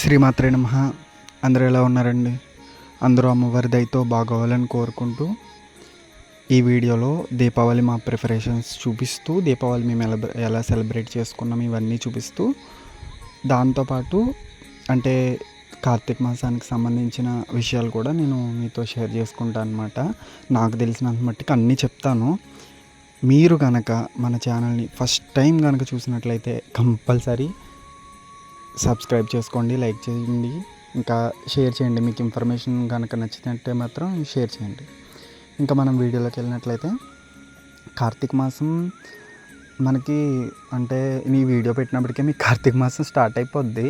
శ్రీమాత్రే నమ. అందరూ ఎలా ఉన్నారండి? అందరూ అమ్మవారి దయతో బాగోవాలని కోరుకుంటూ ఈ వీడియోలో దీపావళి మా ప్రిపరేషన్స్ చూపిస్తూ దీపావళి మేము ఎలా ఎలా సెలబ్రేట్ చేసుకున్నాం ఇవన్నీ చూపిస్తూ దాంతోపాటు అంటే కార్తీక మాసానికి సంబంధించిన విషయాలు కూడా నేను మీతో షేర్ చేసుకుంటాను అనమాట నాకు తెలిసినంత మట్టుకు అన్నీ చెప్తాను. మీరు కనుక మన ఛానల్ని ఫస్ట్ టైం కనుక చూసినట్లయితే కంపల్సరీ సబ్స్క్రైబ్ చేసుకోండి లైక్ చేయండి ఇంకా షేర్ చేయండి. మీకు ఇన్ఫర్మేషన్ కనుక నచ్చినట్టే మాత్రం షేర్ చేయండి. ఇంకా మనం వీడియోలోకి వెళ్ళినట్లయితే కార్తీక మాసం మనకి అంటే నీ వీడియో పెట్టినప్పటికే మీకు కార్తీక మాసం స్టార్ట్ అయిపోద్ది.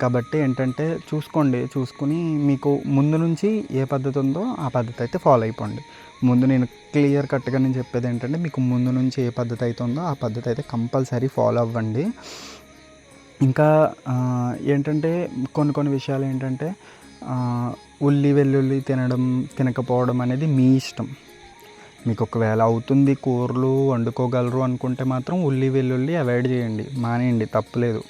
కాబట్టి ఏంటంటే చూసుకోండి చూసుకుని మీకు ముందు నుంచి ఏ పద్ధతి ఉందో ఆ పద్ధతి అయితే ఫాలో అయిపోండి. ముందు నేను క్లియర్ కట్గా నేను చెప్పేది ఏంటంటే మీకు ముందు నుంచి ఏ పద్ధతి అయితే ఉందో ఆ పద్ధతి అయితే కంపల్సరీ ఫాలో అవ్వండి. ఇంకా ఏంటంటే కొన్ని కొన్ని విషయాలు ఏంటంటే ఉల్లి వెల్లుల్లి తినడం తినకపోవడం అనేది మీ ఇష్టం. మీకు ఒకవేళ అవుతుంది కూరలు వండుకోగలరు అనుకుంటే మాత్రం ఉల్లి వెల్లుల్లి అవాయిడ్ చేయండి మానేయండి తప్పలేదు.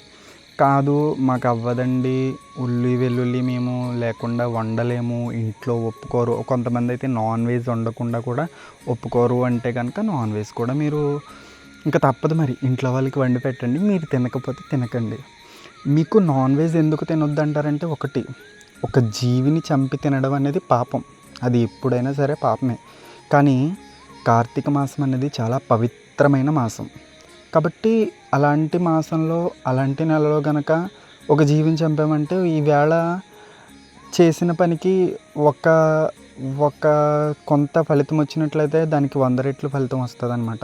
కాదు మాకు అవ్వదండి ఉల్లి వెల్లుల్లి మేము లేకుండా వండలేము ఇంట్లో ఒప్పుకోరు. కొంతమంది అయితే నాన్ వెజ్ వండకుండా కూడా ఒప్పుకోరు అంటే కనుక నాన్ వెజ్ కూడా మీరు ఇంకా తప్పదు మరి. ఇంట్లో వాళ్ళకి వండి పెట్టండి మీరు తినకపోతే తినకండి. మీకు నాన్ వెజ్ ఎందుకు తినొద్దు అంటారంటే ఒకటి ఒక జీవిని చంపి తినడం అనేది పాపం. అది ఎప్పుడైనా సరే పాపమే. కానీ కార్తీక మాసం అనేది చాలా పవిత్రమైన మాసం. కాబట్టి అలాంటి మాసంలో అలాంటి నెలలో గనక ఒక జీవిని చంపామంటే ఈవేళ చేసిన పనికి ఒక ఒక కొంత ఫలితం వచ్చినట్లయితే దానికి వంద రెట్లు ఫలితం వస్తుంది అనమాట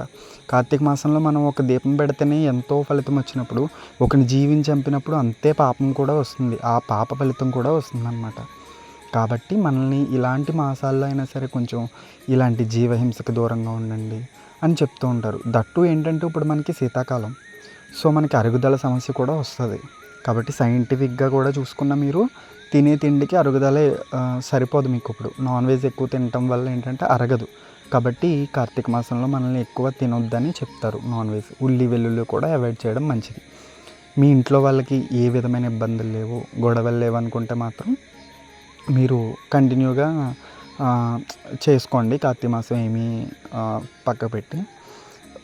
కార్తీక మాసంలో మనం ఒక దీపం పెడితేనే ఎంతో ఫలితం వచ్చినప్పుడు ఒకని జీవిని చంపినప్పుడు అంతే పాపం కూడా వస్తుంది. ఆ పాప ఫలితం కూడా వస్తుంది అనమాట కాబట్టి మనల్ని ఇలాంటి మాసాల్లో అయినా సరే కొంచెం ఇలాంటి జీవహింసకు దూరంగా ఉండండి అని చెప్తూ ఉంటారు. దట్టు ఏంటంటే ఇప్పుడు మనకి శీతాకాలం. సో మనకి అరుగుదల సమస్య కూడా వస్తుంది. కాబట్టి సైంటిఫిక్గా కూడా చూసుకున్న మీరు తినే తిండికి అరుగుదలే సరిపోదు మీకు ఇప్పుడు. నాన్ వెజ్ ఎక్కువ తినటం వల్ల ఏంటంటే అరగదు. కాబట్టి కార్తీక మాసంలో మనల్ని ఎక్కువ తినొద్దని చెప్తారు నాన్ వెజ్ ఉల్లి వెల్లుల్లి కూడా అవాయిడ్ చేయడం మంచిది. మీ ఇంట్లో వాళ్ళకి ఏ విధమైన ఇబ్బందులు లేవు గొడవలు లేవు అనుకుంటే మాత్రం మీరు కంటిన్యూగా చేసుకోండి. కార్తీక మాసం ఏమీ పక్కపెట్టి పక్క పెట్టి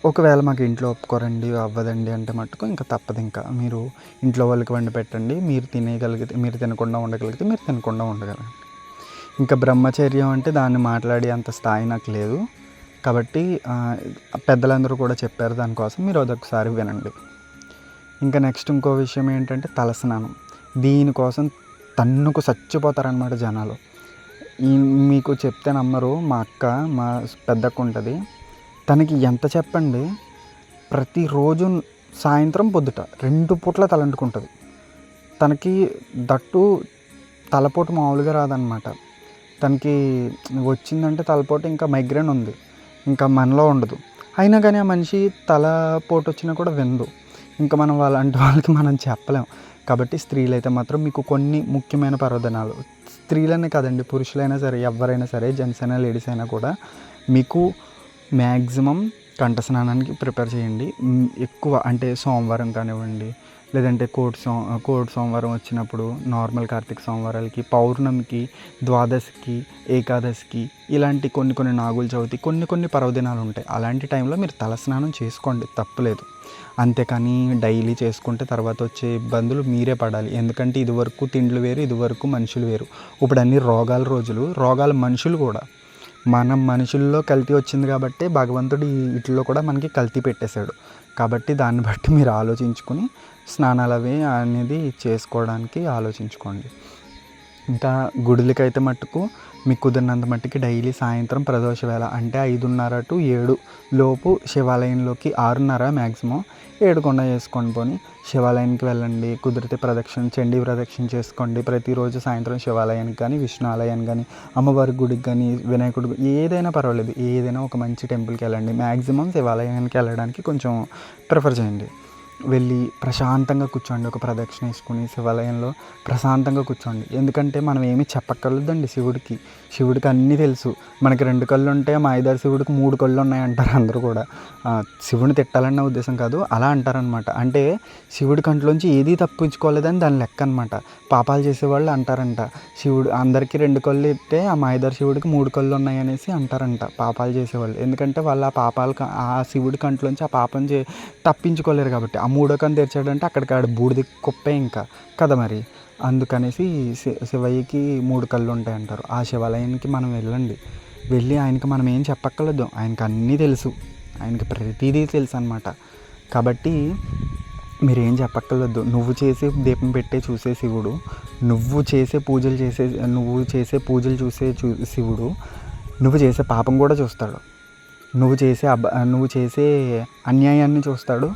ఒకవేళ మాకు ఇంట్లో ఒప్పుకోరండి అవ్వదండి అంటే మట్టుకు ఇంకా తప్పదు ఇంకా. మీరు ఇంట్లో వాళ్ళకి వండి పెట్టండి మీరు తినేయగలిగితే మీరు తినకుండా ఉండగలిగితే మీరు తినకుండా ఉండగలండి ఇంకా బ్రహ్మచర్యం అంటే దాన్ని మాట్లాడే అంత స్థాయి నాకు లేదు. కాబట్టి పెద్దలందరూ కూడా చెప్పారు దానికోసం మీరు అదొకసారి వినండి. ఇంకా నెక్స్ట్ ఇంకో విషయం ఏంటంటే తలస్నానం. దీనికోసం తన్నుకు చచ్చిపోతారనమాట జనాలు. ఈ మీకు చెప్తే నమ్మరు మా అక్క మా పెద్దక్క ఉంటుంది. తనకి ఎంత చెప్పండి ప్రతిరోజు సాయంత్రం పొద్దుట రెండు పూట్ల తలంటుకుంటుంది. తనకి దట్టు తలపోటు మామూలుగా రాదనమాట తనకి వచ్చిందంటే తలపోటు ఇంకా మైగ్రేన్ ఉంది ఇంకా మనలో ఉండదు. అయినా కానీ ఆ మనిషి తలపోటు వచ్చినా కూడా విందు ఇంకా మనం వాళ్ళంటి వాళ్ళకి మనం చెప్పలేం. కాబట్టి స్త్రీలైతే మాత్రం మీకు కొన్ని ముఖ్యమైన పర్వదనాలు స్త్రీలనే కాదండి పురుషులైనా సరే ఎవరైనా సరే జెంట్స్ అయినా లేడీస్ అయినా కూడా మీకు మ్యాక్సిమం కంఠ స్నానానికి ప్రిపేర్ చేయండి. ఎక్కువ అంటే సోమవారం కానివ్వండి లేదంటే కోటి సో కోటి సోమవారం వచ్చినప్పుడు నార్మల్ కార్తీక సోమవారాలకి పౌర్ణమికి ద్వాదశికి ఏకాదశికి ఇలాంటి కొన్ని కొన్ని నాగుల చవితి కొన్ని కొన్ని పర్వదినాలు ఉంటాయి. అలాంటి టైంలో మీరు తలస్నానం చేసుకోండి తప్పలేదు. అంతేకాని డైలీ చేసుకుంటే తర్వాత వచ్చే ఇబ్బందులు మీరే పడాలి. ఎందుకంటే ఇదివరకు తిండ్లు వేరు ఇదివరకు మనుషులు వేరు. ఇప్పుడు అన్ని రోగాల రోజులు రోగాల మనుషులు కూడా మనం మనుషుల్లో కల్తీ వచ్చింది కాబట్టి భగవంతుడు వీటిలో కూడా మనకి కల్తీ పెట్టేశాడు. కాబట్టి దాన్ని బట్టి మీరు ఆలోచించుకుని స్నానాలు అవి అనేది చేసుకోవడానికి ఆలోచించుకోండి. ఇంకా గుడులకైతే మట్టుకు మీకు కుదిరినంత మట్టుకి డైలీ సాయంత్రం ప్రదోష వేళ అంటే ఐదున్నర టు ఏడు లోపు శివాలయంలోకి ఆరున్నర మ్యాక్సిమం ఏడుకొండ చేసుకొని పోని శివాలయానికి వెళ్ళండి కుదిరితే ప్రదక్షిణ చండీ ప్రదక్షిణ చేసుకోండి. ప్రతిరోజు సాయంత్రం శివాలయానికి కానీ విష్ణు ఆలయానికి కానీ అమ్మవారి గుడికి కానీ వినాయకుడి ఏదైనా పర్వాలేదు. ఏదైనా ఒక మంచి టెంపుల్కి వెళ్ళండి. మ్యాక్సిమం శివాలయానికి వెళ్ళడానికి కొంచెం ప్రిఫర్ చేయండి. వెళ్ళి ప్రశాంతంగా కూర్చోండి ఒక ప్రదక్షిణ వేసుకుని శివాలయంలో ప్రశాంతంగా కూర్చోండి. ఎందుకంటే మనం ఏమీ చెప్పక్కర్లేదండి శివుడికి. శివుడికి అన్నీ తెలుసు. మనకి రెండు కళ్ళు ఉంటే మా ఐదారు శివుడికి మూడు కళ్ళు ఉన్నాయి అంటారు అందరూ కూడా. శివుని తిట్టాలన్న ఉద్దేశం కాదు అలా అంటారనమాట అంటే శివుడి కంట్లోంచి ఏదీ తప్పించుకోలేదని దాని లెక్క అనమాట పాపాలు చేసేవాళ్ళు అంటారంట. శివుడు అందరికీ రెండు కళ్ళు ఇస్తే ఆ మాయదారి శివుడికి మూడు కళ్ళు ఉన్నాయి అనేసి అంటారంట పాపాలు చేసేవాళ్ళు. ఎందుకంటే వాళ్ళు ఆ పాపాలు ఆ శివుడి కంట్లోంచి ఆ పాపం చే తప్పించుకోలేరు కాబట్టి. మూడో కన్ను తెరిచాడంటే అక్కడికి ఆడ బూడిది కుప్పే ఇంకా. కదా మరి? అందుకనేసి శి శివయ్యకి మూడు కళ్ళు ఉంటాయి అంటారు ఆ శివాలయానికి మనం వెళ్ళండి. వెళ్ళి ఆయనకి మనం ఏం చెప్పక్కర్లేదు. ఆయనకి అన్నీ తెలుసు. ఆయనకి ప్రతిదీ తెలుసు అనమాట కాబట్టి మీరు ఏం చెప్పక్కర్లేదు. నువ్వు చేసే దీపం పెట్టే చూసే శివుడు. నువ్వు చేసే పూజలు చేసే నువ్వు చేసే పూజలు చూసే చూ శివుడు. నువ్వు చేసే పాపం కూడా చూస్తాడు. నువ్వు చేసే అబ నువ్వు చేసే అన్యాయాన్ని చూస్తాడు.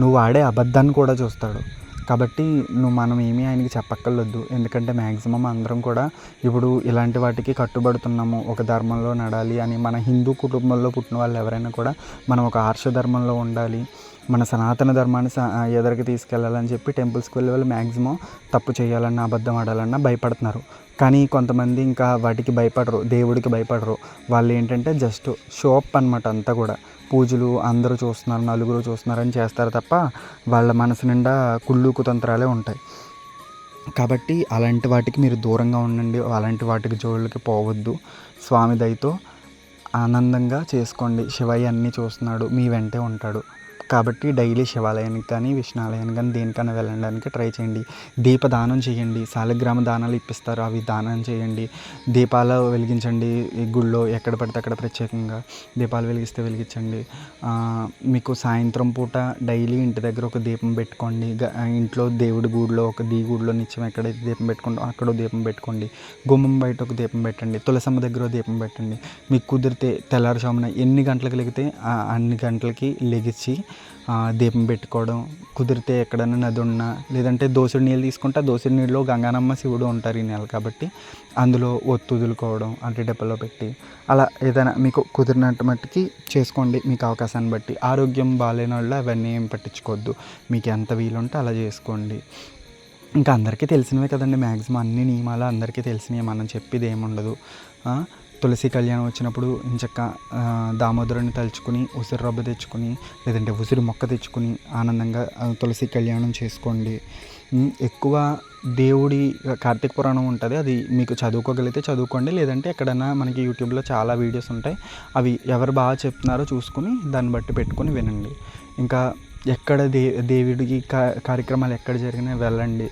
నువ్వు ఆడే అబద్ధాన్ని కూడా చూస్తాడు. కాబట్టి నువ్వు మనం ఏమీ ఆయనకి చెప్పక్కర్లేదు ఎందుకంటే మ్యాక్సిమం అందరం కూడా ఇప్పుడు ఇలాంటి వాటికి కట్టుబడుతున్నాము. ఒక ధర్మంలో నడాలి అని మన హిందూ కుటుంబంలో పుట్టిన వాళ్ళు ఎవరైనా కూడా మనం ఒక ఆర్ష ధర్మంలో ఉండాలి. మన సనాతన ధర్మాన్ని స- ఎదరికి తీసుకెళ్ళాలని చెప్పి టెంపుల్స్కి వెళ్ళే వాళ్ళు మ్యాక్సిమం తప్పు చేయాలన్నా అబద్ధం ఆడాలన్నా భయపడుతున్నారు. కానీ కొంతమంది ఇంకా వాటికి భయపడరు దేవుడికి భయపడరు. వాళ్ళు ఏంటంటే జస్ట్ షోప్ అనమాట అంతా కూడా. పూజలు అందరూ చూస్తున్నారు నలుగురు చూస్తున్నారని చేస్తారు తప్ప వాళ్ళ మనసు నిండా కుళ్ళు కుతంత్రాలే ఉంటాయి. కాబట్టి అలాంటి వాటికి మీరు దూరంగా ఉండండి అలాంటి వాటికి జోళ్ళకి పోవద్దు. స్వామి దయతో ఆనందంగా చేసుకోండి. శివయ్య అన్నీ చూస్తున్నాడు మీ వెంటే ఉంటాడు. కాబట్టి డైలీ శివాలయానికి కానీ విష్ణాలయానికి కానీ దేనికైనా వెళ్ళడానికి ట్రై చేయండి. దీపదానం చేయండి. శాలగ్రామ దానాలు ఇప్పిస్తారు. అవి దానం చేయండి. దీపాలు వెలిగించండి. ఈ గుళ్ళో ఎక్కడ పడితే అక్కడ ప్రత్యేకంగా దీపాలు వెలిగిస్తే వెలిగించండి. మీకు సాయంత్రం పూట డైలీ ఇంటి దగ్గర ఒక దీపం పెట్టుకోండి. ఇంట్లో దేవుడి గుడిలో ఒక దీ గుడిలో నిత్యం ఎక్కడైతే దీపం పెట్టుకుంటో అక్కడో దీపం పెట్టుకోండి. గుమ్మం బయట ఒక దీపం పెట్టండి. తులసమ్మ దగ్గర దీపం పెట్టండి. మీకు కుదిరితే తెల్లారుజామున ఎన్ని గంటలకు లెగితే అన్ని గంటలకి లెగిచి దీపం పెట్టుకోవడం కుదిరితే ఎక్కడైనా నది ఉన్నా లేదంటే దోసుడు నీళ్ళు తీసుకుంటే ఆ దోసుడు నీళ్ళలో గంగానమ్మ శివుడు ఉంటారు ఈ నెల కాబట్టి అందులో ఒత్తు వదులుకోవడం అంటే డెప్పలో పెట్టి అలా ఏదైనా మీకు కుదిరినట్టు మట్టుకి చేసుకోండి. మీకు అవకాశాన్ని బట్టి ఆరోగ్యం బాగాలేని వాళ్ళు అవన్నీ ఏం పట్టించుకోవద్దు. మీకు ఎంత వీలుంటే అలా చేసుకోండి. ఇంకా అందరికీ తెలిసినవే కదండి మ్యాక్సిమం అన్ని నియమాలు అందరికీ తెలిసినవి మనం చెప్పేది ఏముండదు. తులసి కళ్యాణం వచ్చినప్పుడు ఇంచక్క దామోదరుని తలుచుకుని ఉసిరి రబ్బ తెచ్చుకుని లేదంటే ఉసిరి మొక్క తెచ్చుకుని ఆనందంగా తులసి కళ్యాణం చేసుకోండి. ఎక్కువ దేవుడి కార్తీక పురాణం ఉంటుంది అది మీకు చదువుకోగలిగితే చదువుకోండి లేదంటే ఎక్కడైనా మనకి యూట్యూబ్లో చాలా వీడియోస్ ఉంటాయి అవి ఎవరు బాగా చెప్తున్నారో చూసుకుని దాన్ని బట్టి పెట్టుకొని వినండి. ఇంకా ఎక్కడ దే దేవుడికి కా- కార్యక్రమాలు ఎక్కడ జరిగినా వెళ్ళండి.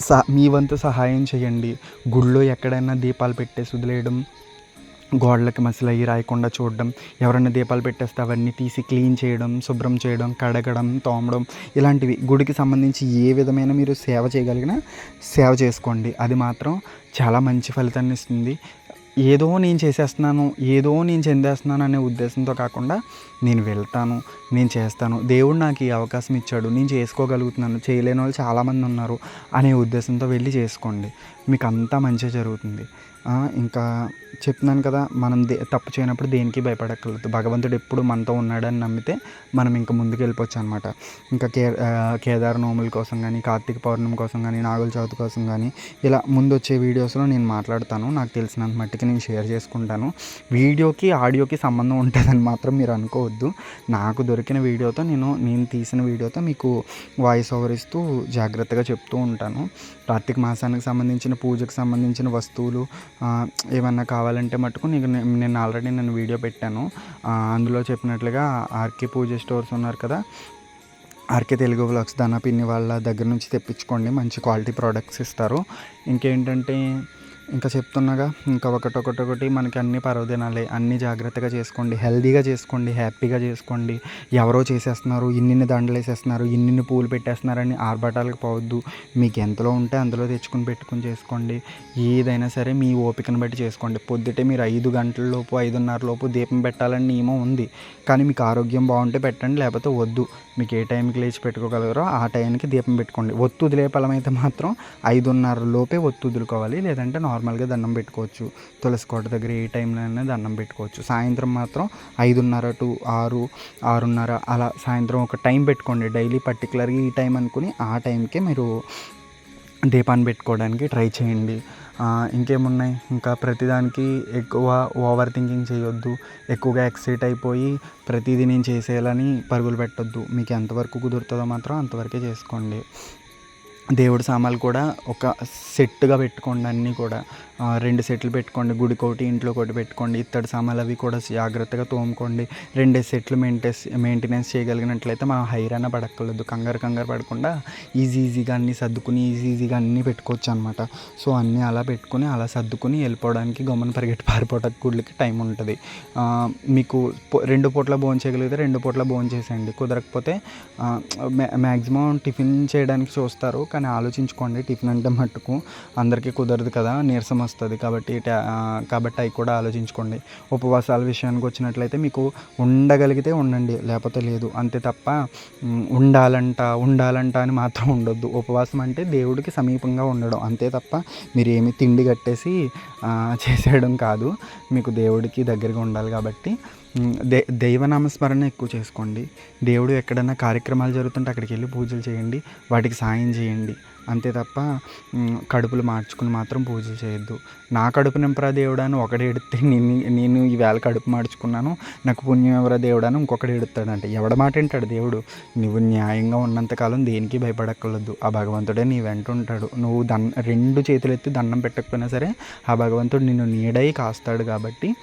సా మీ వంతు సహాయం చేయండి. గుళ్ళో ఎక్కడైనా దీపాలు పెట్టేసి వదిలేయడం గోడలకి మసలయ్యి రాయకుండా చూడడం ఎవరైనా దీపాలు పెట్టేస్తే అవన్నీ తీసి క్లీన్ చేయడం శుభ్రం చేయడం కడగడం తోమడం ఇలాంటివి గుడికి సంబంధించి ఏ విధమైన మీరు సేవ చేయగలిగినా సేవ చేసుకోండి. అది మాత్రం చాలా మంచి ఫలితాన్ని ఇస్తుంది. ఏదో నేను చేసేస్తున్నాను ఏదో నేను చెందేస్తున్నాను అనే ఉద్దేశంతో కాకుండా నేను వెళ్తాను నేను చేస్తాను దేవుడు నాకు ఈ అవకాశం ఇచ్చాడు నేను చేసుకోగలుగుతున్నాను చేయలేని వాళ్ళు చాలామంది ఉన్నారు అనే ఉద్దేశంతో వెళ్ళి చేసుకోండి. మీకు అంతా మంచిగా జరుగుతుంది ఇంకా చెప్తున్నాను కదా మనం దే తప్పు చేయనప్పుడు దేనికి భయపడక్కర్లేదు. భగవంతుడు ఎప్పుడు మనతో ఉన్నాడని నమ్మితే మనం ఇంకా ముందుకు వెళ్ళిపోవచ్చు అనమాట ఇంకా కే కేదార కేదార్ నోముల కోసం కానీ కార్తీక పౌర్ణమి కోసం కానీ నాగుల చవితి కోసం కానీ ఇలా ముందు వచ్చే వీడియోస్లో నేను మాట్లాడతాను. నాకు తెలిసినంత మట్టికి నేను షేర్ చేసుకుంటాను. వీడియోకి ఆడియోకి సంబంధం ఉంటుందని మాత్రం మీరు అనుకోవద్దు. నాకు దొరికిన వీడియోతో నేను నేను తీసిన వీడియోతో మీకు వాయిస్ ఓవర్ ఇస్తూ జాగ్రత్తగా చెప్తూ ఉంటాను. కార్తీక మాసానికి సంబంధించిన పూజకు సంబంధించిన వస్తువులు ఏమన్నా కావాలి కావాలంటే మటుకు నీకు నేను ఆల్రెడీ నేను వీడియో పెట్టాను. అందులో చెప్పినట్లుగా ఆర్కే పూజ స్టోర్స్ ఉన్నారు కదా. ఆర్కే తెలుగు వ్లాగ్స్ ధన పిన్ని వాళ్ళ దగ్గర నుంచి తెప్పించుకోండి. మంచి క్వాలిటీ ప్రోడక్ట్స్ ఇస్తారు. ఇంకేంటంటే ఇంకా చెప్తున్నాగా ఇంకా ఒకటొకటొకటి మనకి అన్ని పర్వదినాలే అన్ని జాగ్రత్తగా చేసుకోండి హెల్దీగా చేసుకోండి హ్యాపీగా చేసుకోండి. ఎవరో చేసేస్తున్నారు ఇన్నిన్ని దండలు వేసేస్తున్నారు ఇన్నిన్ని పూలు పెట్టేస్తున్నారని ఆర్భటాలకు పోవద్దు. మీకు ఎంతలో ఉంటే అందులో తెచ్చుకుని పెట్టుకుని చేసుకోండి. ఏదైనా సరే మీ ఓపికను బట్టి చేసుకోండి. పొద్దుటే మీరు ఐదు గంటల లోపు ఐదున్నర లోపు దీపం పెట్టాలని నియమం ఉంది. కానీ మీకు ఆరోగ్యం బాగుంటే పెట్టండి లేకపోతే వద్దు. మీకు ఏ టైంకి లేచి పెట్టుకోగలరో ఆ టైంకి దీపం పెట్టుకోండి. ఒత్తు వదిలే ఫలం అయితే మాత్రం ఐదున్నర లోపే ఒత్తు వదులుకోవాలి. లేదంటే నార్మల్గా దండం పెట్టుకోవచ్చు. తులసి కోట దగ్గర ఏ టైంలో అయినా దండం పెట్టుకోవచ్చు. సాయంత్రం మాత్రం ఐదున్నర టు ఆరు ఆరున్నర అలా సాయంత్రం ఒక టైం పెట్టుకోండి. డైలీ పర్టికులర్గా ఈ టైం అనుకుని ఆ టైంకే మీరు దీపాన్ని పెట్టుకోవడానికి ట్రై చేయండి. ఇంకేమున్నాయి? ఇంకా ప్రతిదానికి ఎక్కువ ఓవర్ థింకింగ్ చేయొద్దు. ఎక్కువగా ఎక్సైట్ అయిపోయి ప్రతిదీ నేను చేసేయాలని పరుగులు పెట్టొద్దు. మీకు ఎంతవరకు కుదురుతుందో మాత్రం అంతవరకే చేసుకోండి. దేవుడి సామాన్లు కూడా ఒక సెట్గా పెట్టుకోండి అన్నీ కూడా. రెండు సెట్లు పెట్టుకోండి గుడికి ఒకటి ఇంట్లో ఒకటి పెట్టుకోండి ఇత్తడి సామాన్లు అవి కూడా జాగ్రత్తగా తోముకోండి. రెండే సెట్లు మెయింటెన్స్ మెయింటెనెన్స్ చేయగలిగినట్లయితే మనం హైరాణ పడక్కర్లేదు. కంగారు కంగారు పడకుండా ఈజీ ఈజీగా అన్నీ సర్దుకుని ఈజీ ఈజీగా అన్నీ పెట్టుకోవచ్చు అనమాట సో అన్నీ అలా పెట్టుకుని అలా సర్దుకుని వెళ్ళిపోవడానికి గమ్మున పరిగెట్టి పారిపోవడానికి గుళ్ళకి టైం ఉంటుంది. మీకు రెండు పూట్ల భోజనం చేయగలిగితే రెండు పూట్ల భోజనం చేసేయండి. కుదరకపోతే మ్యాక్సిమం టిఫిన్ చేయడానికి చూస్తారు కానీ ఆలోచించుకోండి టిఫిన్ అంటే మట్టుకు అందరికీ కుదరదు కదా నీరసం వస్తుంది కాబట్టి కాబట్టి అవి కూడా ఆలోచించుకోండి. ఉపవాసాల విషయానికి వచ్చినట్లయితే మీకు ఉండగలిగితే ఉండండి లేకపోతే లేదు. అంతే తప్ప ఉండాలంట ఉండాలంట అని మాత్రం ఉండొద్దు. ఉపవాసం అంటే దేవుడికి సమీపంగా ఉండడం. అంతే తప్ప మీరు ఏమి తిండి కట్టేసి చేసేయడం కాదు. మీకు దేవుడికి దగ్గరగా ఉండాలి కాబట్టి దే దైవనామస్మరణ ఎక్కువ చేసుకోండి. దేవుడు ఎక్కడైనా కార్యక్రమాలు జరుగుతుంటే అక్కడికి వెళ్ళి పూజలు చేయండి. వాటికి సాయం చేయండి. అంతే తప్ప కడుపులు మార్చుకుని మాత్రం పూజలు చేయొద్దు. నా కడుపు నింపరా దేవుడాను అని ఒకడు ఎడితే నేను నేను ఈవేళ కడుపు మార్చుకున్నాను. నాకు పుణ్యం ఎవరా దేవుడాను ఇంకొకటి ఎడుతాడంటే ఎవడ మాట వింటాడు దేవుడు? నువ్వు న్యాయంగా ఉన్నంతకాలం దేనికి భయపడక్కర్లేదు. ఆ భగవంతుడే నీ వెంట ఉంటాడు. నువ్వు దన్ రెండు చేతులు ఎత్తి దండం పెట్టకపోయినా సరే ఆ భగవంతుడు నిన్ను నీడై కాస్తాడు కాబట్టి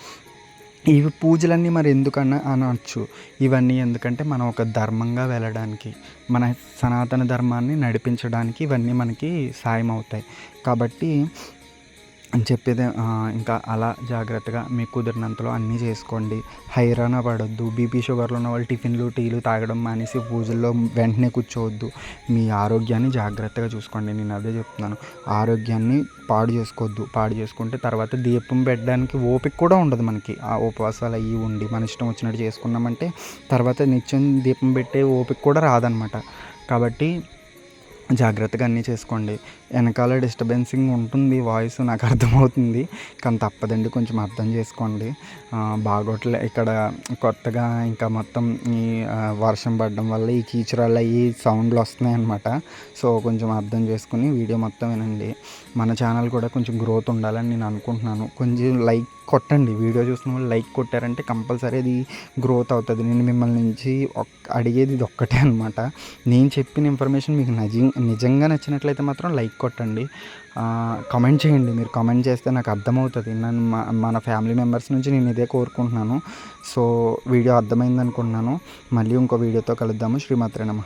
ఇవి పూజలన్నీ మరి ఎందుకన్నా అనవచ్చు ఇవన్నీ ఎందుకంటే మనం ఒక ధర్మంగా వెళ్ళడానికి మన సనాతన ధర్మాన్ని నడిపించడానికి ఇవన్నీ మనకి సాయం అవుతాయి కాబట్టి చెప్పేది ఇంకా అలా జాగ్రత్తగా మీకు కుదిరినంతలో అన్నీ చేసుకోండి. హైరాణ పడొద్దు. బీపీ షుగర్లు ఉన్న వాళ్ళు టిఫిన్లు టీలు తాగడం మానేసి పూజల్లో వెంటనే కూర్చోవద్దు. మీ ఆరోగ్యాన్ని జాగ్రత్తగా చూసుకోండి. నేను అదే చెప్తున్నాను. ఆరోగ్యాన్ని పాడు చేసుకోవద్దు. పాడు చేసుకుంటే తర్వాత దీపం పెట్టడానికి ఓపిక కూడా ఉండదు మనకి. ఆ ఉపవాసాలు అయ్యి ఉండి మన ఇష్టం వచ్చినట్టు చేసుకున్నామంటే తర్వాత నిత్యం దీపం పెట్టే ఓపిక కూడా రాదనమాట. కాబట్టి జాగ్రత్తగా అన్నీ చేసుకోండి. వెనకాల డిస్టర్బెన్సింగ్ ఉంటుంది వాయిస్ నాకు అర్థమవుతుంది. కానీ తప్పదండి కొంచెం అర్థం చేసుకోండి. బాగోట్లే ఇక్కడ కొత్తగా ఇంకా మొత్తం ఈ వర్షం పడడం వల్ల ఈ కీచురాళ్ళు అయ్యి సౌండ్లు వస్తున్నాయి అనమాట సో కొంచెం అర్థం చేసుకుని వీడియో మొత్తం వినండి. మన ఛానల్ కూడా కొంచెం గ్రోత్ ఉండాలని నేను అనుకుంటున్నాను. కొంచెం లైక్ కొట్టండి. వీడియో చూసిన వాళ్ళు లైక్ కొట్టారంటే కంపల్సరీ అది గ్రోత్ అవుతుంది. నేను మిమ్మల్ని నుంచి ఒక్ అడిగేది ఇది ఒక్కటే అనమాట నేను చెప్పిన ఇన్ఫర్మేషన్ మీకు నిజం నిజంగా నచ్చినట్లయితే మాత్రం లైక్ కొట్టండి. కామెంట్ చేయండి. మీరు కామెంట్ చేస్తే నాకు అర్థమవుతుంది. నన్ను మా- మన ఫ్యామిలీ మెంబర్స్ నుంచి నేను ఇదే కోరుకుంటున్నాను. సో వీడియో అర్థమైంది అనుకుంటున్నాను మళ్ళీ ఇంకో వీడియోతో కలుద్దాము. శ్రీమాత్రే నమ.